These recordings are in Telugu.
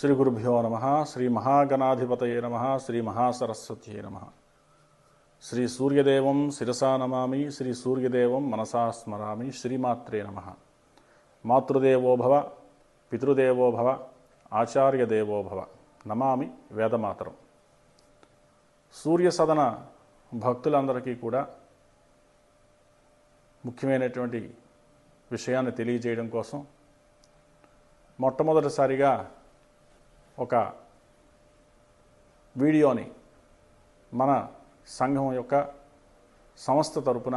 శ్రీ గురుభ్యో నమ శ్రీ మహాగణాధిపతయే నమ శ్రీ మహాసరస్వత్యే నమ. శ్రీ సూర్యదేవం శిరసా నమామి శ్రీ సూర్యదేవం మనసా స్మరామి శ్రీమాత్రే నమ. మాతృదేవో భవ పితృదేవో భవ నమామి వేదమాతరం. సూర్య సదన భక్తులందరికీ కూడా ముఖ్యమైనటువంటి విషయాన్ని తెలియజేయడం కోసం మొట్టమొదటిసారిగా ఒక వీడియోని మన సంఘం యొక్క సంస్థ తరపున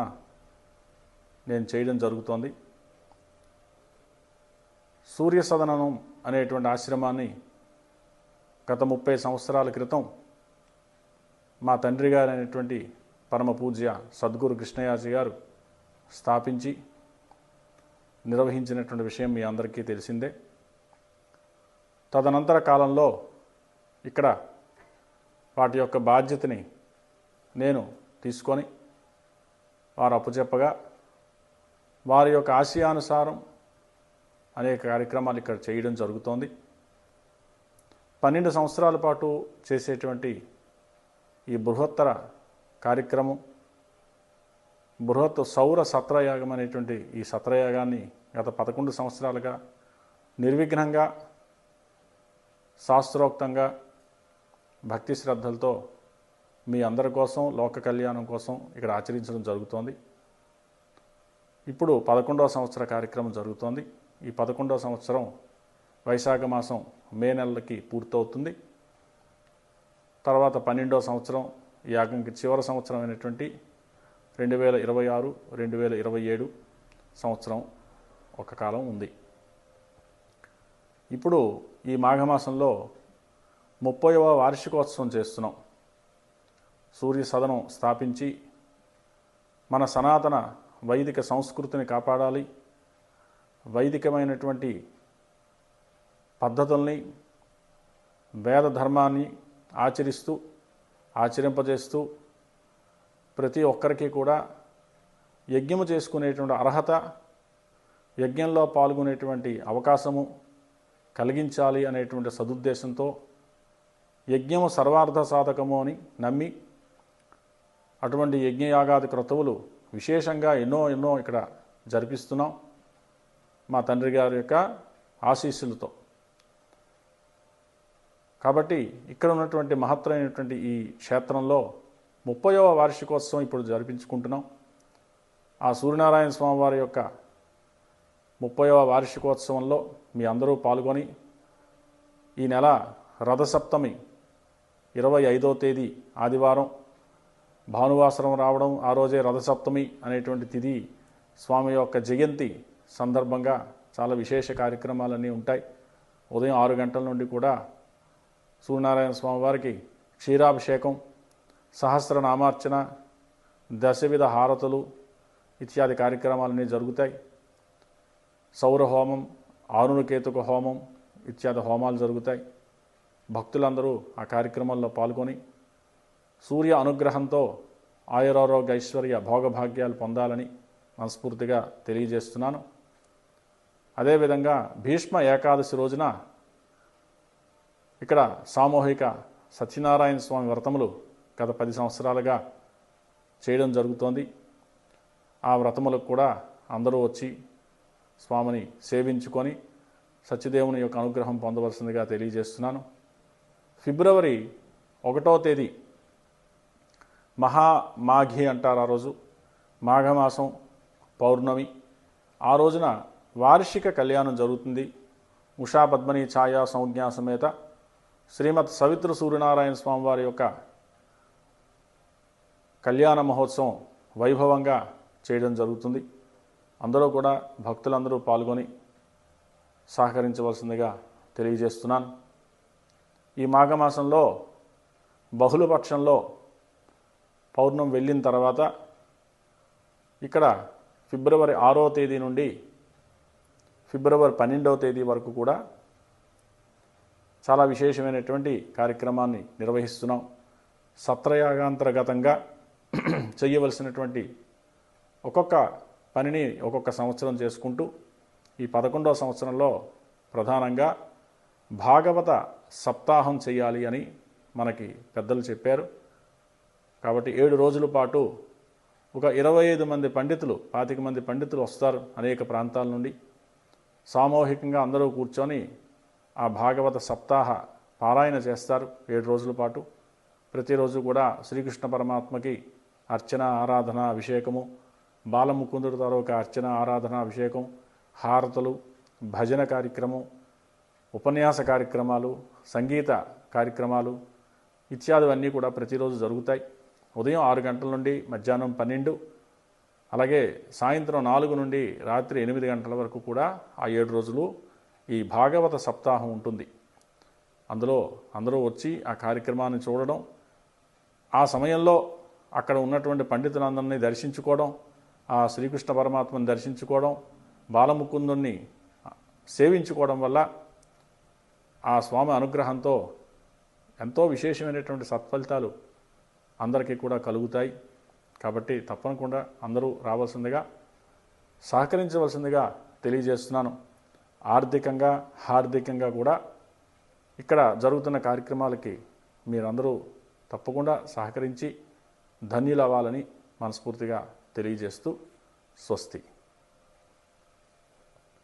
నేను చేయడం జరుగుతోంది. సూర్య సదనం అనేటువంటి ఆశ్రమాన్ని గత ముప్పై సంవత్సరాల క్రితం మా తండ్రి గారు అనేటువంటి పరమ పూజ్య సద్గురు కృష్ణయాజీ గారు స్థాపించి నిర్వహించినటువంటి విషయం మీ అందరికీ తెలిసిందే. తదనంతర కాలంలో ఇక్కడ వాటి యొక్క బాధ్యతని నేను తీసుకొని వారు అప్పుచెప్పగా వారి యొక్క ఆశయానుసారం అనేక కార్యక్రమాలు ఇక్కడ చేయడం జరుగుతోంది. పన్నెండు సంవత్సరాల పాటు చేసేటువంటి ఈ బృహత్తర కార్యక్రమం బృహత్ సౌర సత్రయాగం అనేటువంటి ఈ సత్రయాగాన్ని గత పదకొండు సంవత్సరాలుగా నిర్విఘ్నంగా శాస్త్రోక్తంగా భక్తి శ్రద్ధలతో మీ అందరి కోసం లోక కళ్యాణం కోసం ఇక్కడ ఆచరించడం జరుగుతోంది. ఇప్పుడు పదకొండవ సంవత్సర కార్యక్రమం జరుగుతోంది. ఈ పదకొండవ సంవత్సరం వైశాఖ మాసం మే నెలకి పూర్తవుతుంది. తర్వాత పన్నెండవ సంవత్సరం ఈ యాగంకి చివరి సంవత్సరం అయినటువంటి రెండు వేల ఇరవై ఆరు రెండు వేల ఇరవై ఏడు సంవత్సరం ఒక కాలం ఉంది. ఇప్పుడు ఈ మాఘమాసంలో ముప్పైవ వార్షికోత్సవం చేస్తున్నాం. సూర్య సదనం స్థాపించి మన సనాతన వైదిక సంస్కృతిని కాపాడాలి. వైదికమైనటువంటి పద్ధతుల్ని వేద ధర్మాన్ని ఆచరిస్తూ ఆచరింపజేస్తూ ప్రతి ఒక్కరికి కూడా యజ్ఞము చేసుకునేటువంటి అర్హత యజ్ఞంలో పాల్గొనేటువంటి అవకాశము కలిగించాలి అనేటువంటి సదుద్దేశంతో యజ్ఞము సర్వార్థ సాధకము అని నమ్మి అటువంటి యజ్ఞయాగాది క్రతువులు విశేషంగా ఎన్నో ఎన్నో ఇక్కడ జరిపిస్తున్నాం మా తండ్రి గారి యొక్క ఆశీస్సులతో. కాబట్టి ఇక్కడ ఉన్నటువంటి మహత్తరమైనటువంటి ఈ క్షేత్రంలో ముప్పైవ వార్షికోత్సవం ఇప్పుడు జరిపించుకుంటున్నాం. ఆ సూర్యనారాయణ స్వామి వారి యొక్క ముప్పైవ వార్షికోత్సవంలో మీ అందరూ పాల్గొని ఈ నెల రథసప్తమి ఇరవై ఐదో తేదీ ఆదివారం భానువాసరం రావడం ఆ రోజే రథసప్తమి అనేటువంటి తిథి స్వామి యొక్క జయంతి సందర్భంగా చాలా విశేష కార్యక్రమాలన్నీ ఉంటాయి. ఉదయం ఆరు గంటల నుండి కూడా సూర్యనారాయణ స్వామి వారికి క్షీరాభిషేకం సహస్రనామార్చన దశవిధ హారతులు ఇత్యాది కార్యక్రమాలన్నీ జరుగుతాయి. సౌర హోమం ఆరుణకేతుక హోమం ఇత్యాది హోమాలు జరుగుతాయి. భక్తులందరూ ఆ కార్యక్రమాల్లో పాల్గొని సూర్య అనుగ్రహంతో ఆయురారోగ్య ఐశ్వర్య భోగభాగ్యాలు పొందాలని మనస్ఫూర్తిగా తెలియజేస్తున్నాను. అదేవిధంగా భీష్మ ఏకాదశి రోజున ఇక్కడ సామూహిక సత్యనారాయణ స్వామి వ్రతములు గత పది సంవత్సరాలుగా చేయడం జరుగుతోంది. ఆ వ్రతములకు కూడా అందరూ వచ్చి స్వామిని సేవించుకొని సత్యదేవుని యొక్క అనుగ్రహం పొందవలసిందిగా తెలియజేస్తున్నాను. ఫిబ్రవరి ఒకటో తేదీ మహామాఘి అంటారు ఆ రోజు. మాఘమాసం పౌర్ణమి. ఆ రోజున వార్షిక కళ్యాణం జరుగుతుంది. ఉషా పద్మని ఛాయా సంజ్ఞా సమేత శ్రీమద్ సవిత్ర సూర్యనారాయణ స్వామి వారి యొక్క కళ్యాణ మహోత్సవం వైభవంగా చేయడం జరుగుతుంది. అందరూ కూడా భక్తులందరూ పాల్గొని సహకరించవలసిందిగా తెలియజేస్తున్నాను. ఈ మాఘమాసంలో బహుళపక్షంలో పౌర్ణం వెళ్ళిన తర్వాత ఇక్కడ ఫిబ్రవరి ఆరో తేదీ నుండి ఫిబ్రవరి పన్నెండవ తేదీ వరకు కూడా చాలా విశేషమైనటువంటి కార్యక్రమాన్ని నిర్వహిస్తున్నాం. సత్రయాగాంతర్గతంగా చేయవలసినటువంటి ఒక్కొక్క పనిని ఒక్కొక్క సంవత్సరం చేసుకుంటూ ఈ పదకొండవ సంవత్సరంలో ప్రధానంగా భాగవత సప్తాహం చేయాలి అని మనకి పెద్దలు చెప్పారు. కాబట్టి ఏడు రోజుల పాటు ఒక ఇరవై ఐదు మంది పండితులు పాతిక మంది పండితులు వస్తారు అనేక ప్రాంతాల నుండి. సామూహికంగా అందరూ కూర్చొని ఆ భాగవత సప్తాహ పారాయణ చేస్తారు ఏడు రోజుల పాటు. ప్రతిరోజు కూడా శ్రీకృష్ణ పరమాత్మకి అర్చన ఆరాధన అభిషేకము బాలముకుందుడు తాలూక అర్చన ఆరాధన అభిషేకం హారతలు భజన కార్యక్రమం ఉపన్యాస కార్యక్రమాలు సంగీత కార్యక్రమాలు ఇత్యాదివన్నీ కూడా ప్రతిరోజు జరుగుతాయి. ఉదయం ఆరు గంటల నుండి మధ్యాహ్నం పన్నెండు అలాగే సాయంత్రం నాలుగు నుండి రాత్రి ఎనిమిది గంటల వరకు కూడా ఆ ఏడు రోజులు ఈ భాగవత సప్తాహం ఉంటుంది. అందులో అందరూ వచ్చి ఆ కార్యక్రమాన్ని చూడడం ఆ సమయంలో అక్కడ ఉన్నటువంటి పండితులందరినీ దర్శించుకోవడం ఆ శ్రీకృష్ణ పరమాత్మను దర్శించుకోవడం బాలముకుందుణ్ణి సేవించుకోవడం వల్ల ఆ స్వామి అనుగ్రహంతో ఎంతో విశేషమైనటువంటి సత్ఫలితాలు అందరికీ కూడా కలుగుతాయి. కాబట్టి తప్పనకుండా అందరూ రావాల్సిందిగా సహకరించవలసిందిగా తెలియజేస్తున్నాను. ఆర్థికంగా హార్దికంగా కూడా ఇక్కడ జరుగుతున్న కార్యక్రమాలకి మీరందరూ తప్పకుండా సహకరించి ధన్యులవ్వాలని మనస్ఫూర్తిగా తెలియజేస్తూ స్వస్తి.